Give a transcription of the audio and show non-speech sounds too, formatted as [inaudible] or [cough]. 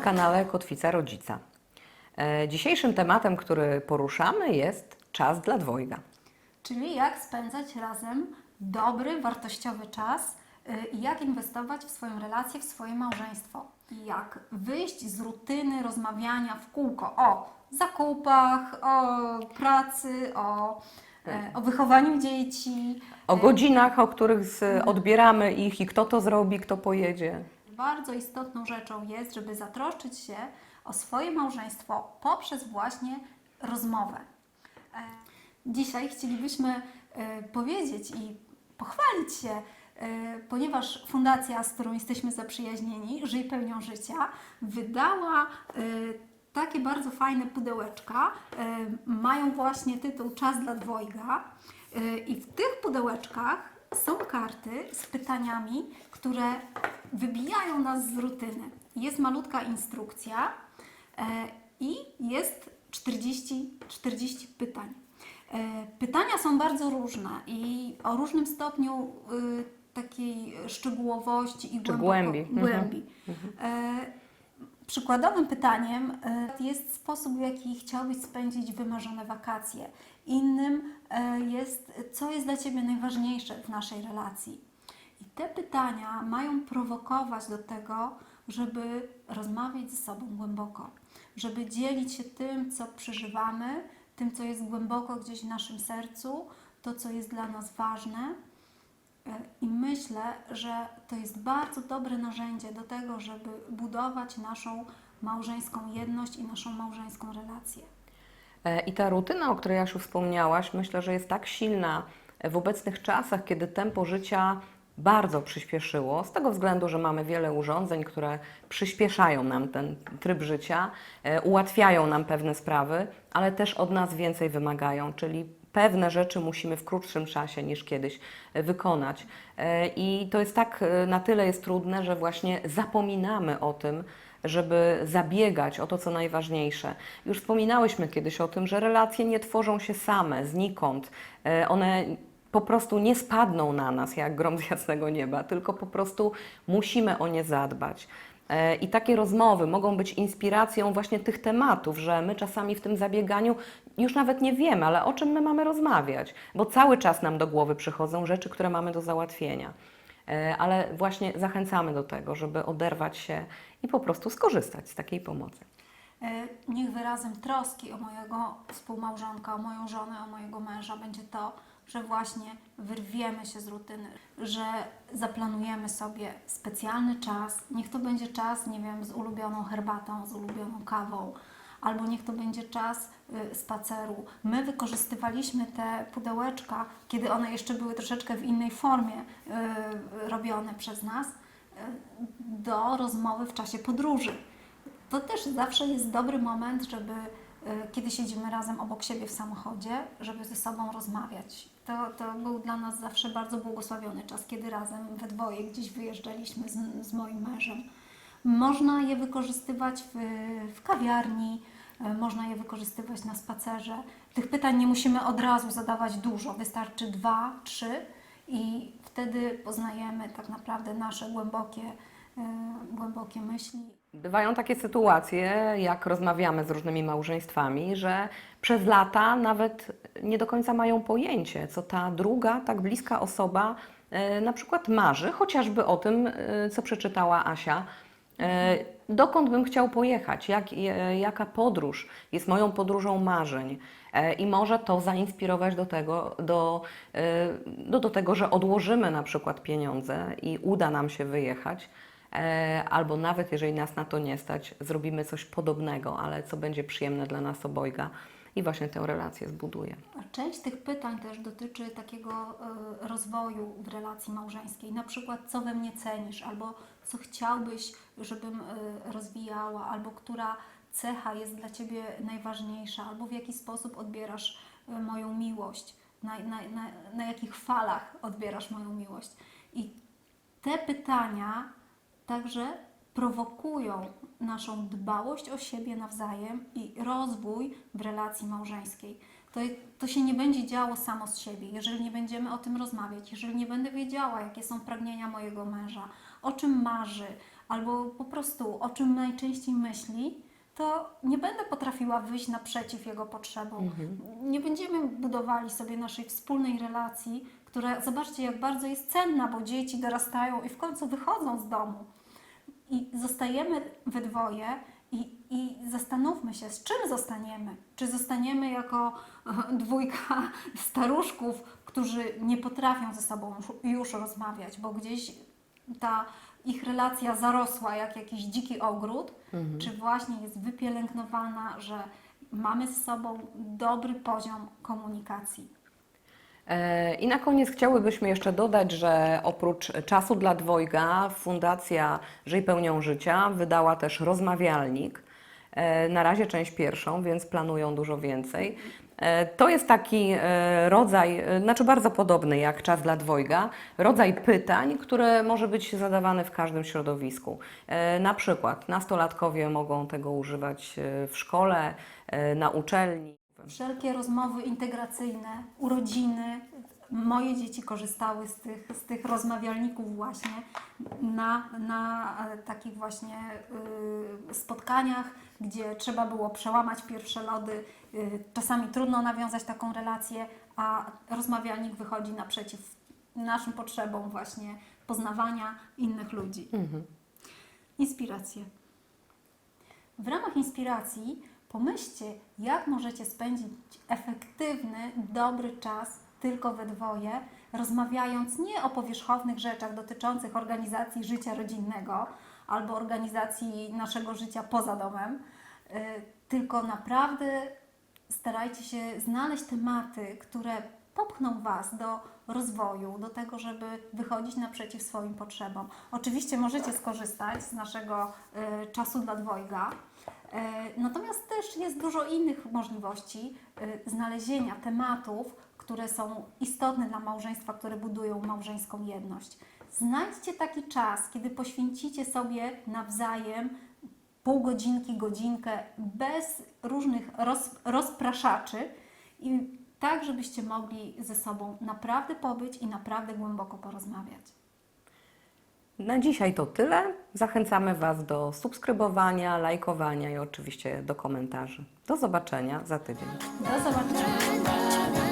kanale Kotwica Rodzica. E, Dzisiejszym tematem, który poruszamy jest czas dla dwojga. Czyli jak spędzać razem dobry, wartościowy czas y, i jak inwestować w swoją relację, w swoje małżeństwo. Jak wyjść z rutyny rozmawiania w kółko o zakupach, o pracy, o, e, o wychowaniu dzieci. O E, godzinach, o których z, odbieramy ich i kto to zrobi, kto pojedzie. Bardzo istotną rzeczą jest, żeby zatroszczyć się o swoje małżeństwo poprzez właśnie rozmowę. E, Dzisiaj chcielibyśmy e, powiedzieć i pochwalić się, e, ponieważ fundacja, z którą jesteśmy zaprzyjaźnieni, Żyj pełnią życia, wydała takie bardzo fajne pudełeczka. Mają właśnie tytuł Czas dla dwojga. I w tych pudełeczkach są karty z pytaniami, które wybijają nas z rutyny. Jest malutka instrukcja e, i jest 40, 40 pytań. E, Pytania są bardzo różne i o różnym stopniu y, takiej szczegółowości i głęboko- głębi. Mhm. głębi. E, Przykładowym pytaniem e, jest sposób, w jaki chciałbyś spędzić wymarzone wakacje. Innym e, jest, co jest dla Ciebie najważniejsze w naszej relacji. I te pytania mają prowokować do tego, żeby rozmawiać ze sobą głęboko, żeby dzielić się tym, co przeżywamy, tym, co jest głęboko gdzieś w naszym sercu, to, co jest dla nas ważne. E, I myślę, że to jest bardzo dobre narzędzie do tego, żeby budować naszą małżeńską jedność i naszą małżeńską relację. E, I ta rutyna, o której Jasiu wspomniałaś, myślę, że jest tak silna w obecnych czasach, kiedy tempo życia bardzo przyspieszyło, z tego względu, że mamy wiele urządzeń, które przyspieszają nam ten tryb życia, e, ułatwiają nam pewne sprawy, ale też od nas więcej wymagają, czyli pewne rzeczy musimy w krótszym czasie niż kiedyś e, wykonać. E, I to jest tak, e, na tyle jest trudne, że właśnie zapominamy o tym, żeby zabiegać o to, co najważniejsze. Już wspominałyśmy kiedyś o tym, że relacje nie tworzą się same, znikąd. One po prostu nie spadną na nas jak grom z jasnego nieba, tylko po prostu musimy o nie zadbać. E, I takie rozmowy mogą być inspiracją właśnie tych tematów, że my czasami w tym zabieganiu już nawet nie wiemy, ale o czym my mamy rozmawiać, bo cały czas nam do głowy przychodzą rzeczy, które mamy do załatwienia. E, Ale właśnie zachęcamy do tego, żeby oderwać się i po prostu skorzystać z takiej pomocy. E, Niech wyrazem troski o mojego współmałżonka, o moją żonę, o mojego męża będzie to, że właśnie wyrwiemy się z rutyny, że zaplanujemy sobie specjalny czas. Niech to będzie czas, nie wiem, z ulubioną herbatą, z ulubioną kawą, albo niech to będzie czas y, spaceru. My wykorzystywaliśmy te pudełeczka, kiedy one jeszcze były troszeczkę w innej formie y, robione przez nas, y, do rozmowy w czasie podróży. To też zawsze jest dobry moment, żeby kiedy siedzimy razem obok siebie w samochodzie, żeby ze sobą rozmawiać. To, to był dla nas zawsze bardzo błogosławiony czas, kiedy razem we dwoje gdzieś wyjeżdżaliśmy z, z moim mężem. Można je wykorzystywać w, w kawiarni, y, można je wykorzystywać na spacerze. Tych pytań nie musimy od razu zadawać dużo, wystarczy dwa, trzy i wtedy poznajemy tak naprawdę nasze głębokie, y, głębokie myśli. Bywają takie sytuacje, jak rozmawiamy z różnymi małżeństwami, że przez lata nawet nie do końca mają pojęcie, co ta druga, tak bliska osoba e, na przykład marzy, chociażby o tym, e, co przeczytała Asia. E, Dokąd bym chciał pojechać? Jak, jaka podróż jest moją podróżą marzeń? I może to zainspirować do tego, do, do, do tego, że odłożymy na przykład pieniądze i uda nam się wyjechać. E, albo nawet jeżeli nas na to nie stać, zrobimy coś podobnego, ale co będzie przyjemne dla nas obojga i właśnie tę relację zbuduje. Część tych pytań też dotyczy takiego e, rozwoju w relacji małżeńskiej. Na przykład, co we mnie cenisz, albo co chciałbyś, żebym e, rozwijała, albo która cecha jest dla Ciebie najważniejsza, albo w jaki sposób odbierasz moją miłość, na, na, na, na jakich falach odbierasz moją miłość. I te pytania także prowokują naszą dbałość o siebie nawzajem i rozwój w relacji małżeńskiej. To, to się nie będzie działo samo z siebie, jeżeli nie będziemy o tym rozmawiać, jeżeli nie będę wiedziała, jakie są pragnienia mojego męża, o czym marzy, albo po prostu o czym najczęściej myśli, to nie będę potrafiła wyjść naprzeciw jego potrzebom. Nie będziemy budowali sobie naszej wspólnej relacji, która zobaczcie, jak bardzo jest cenna, bo dzieci dorastają i w końcu wychodzą z domu. I zostajemy we dwoje i, i zastanówmy się, z czym zostaniemy. Czy zostaniemy jako e, dwójka [laughs] staruszków, którzy nie potrafią ze sobą już, już rozmawiać, bo gdzieś ta ich relacja zarosła jak jakiś dziki ogród, czy właśnie jest wypielęgnowana, że mamy z sobą dobry poziom komunikacji. E, I na koniec chciałybyśmy jeszcze dodać, że oprócz czasu dla dwojga Fundacja Żyj pełnią życia wydała też rozmawialnik. E, Na razie część pierwszą, więc planują dużo więcej. E, To jest taki rodzaj, znaczy bardzo podobny jak czas dla dwojga, rodzaj pytań, które może być zadawane w każdym środowisku. Na przykład nastolatkowie mogą tego używać w szkole, na uczelni. Wszelkie rozmowy integracyjne, urodziny. Moje dzieci korzystały z tych, z tych rozmawialników właśnie na, na e, takich właśnie y, spotkaniach, gdzie trzeba było przełamać pierwsze lody. Y, czasami trudno nawiązać taką relację, a rozmawialnik wychodzi naprzeciw naszym potrzebom właśnie poznawania innych ludzi. Inspiracje. W ramach inspiracji pomyślcie, jak możecie spędzić efektywny, dobry czas tylko we dwoje, rozmawiając nie o powierzchownych rzeczach dotyczących organizacji życia rodzinnego albo organizacji naszego życia poza domem, y, tylko naprawdę starajcie się znaleźć tematy, które popchną Was do rozwoju, do tego, żeby wychodzić naprzeciw swoim potrzebom. Oczywiście możecie skorzystać z naszego e, czasu dla dwojga, e, natomiast też jest dużo innych możliwości e, znalezienia tematów, które są istotne dla małżeństwa, które budują małżeńską jedność. Znajdźcie taki czas, kiedy poświęcicie sobie nawzajem pół godzinki, godzinkę bez różnych roz, rozpraszaczy i tak, żebyście mogli ze sobą naprawdę pobyć i naprawdę głęboko porozmawiać. Na dzisiaj to tyle. Zachęcamy Was do subskrybowania, lajkowania i oczywiście do komentarzy. Do zobaczenia za tydzień. Do zobaczenia.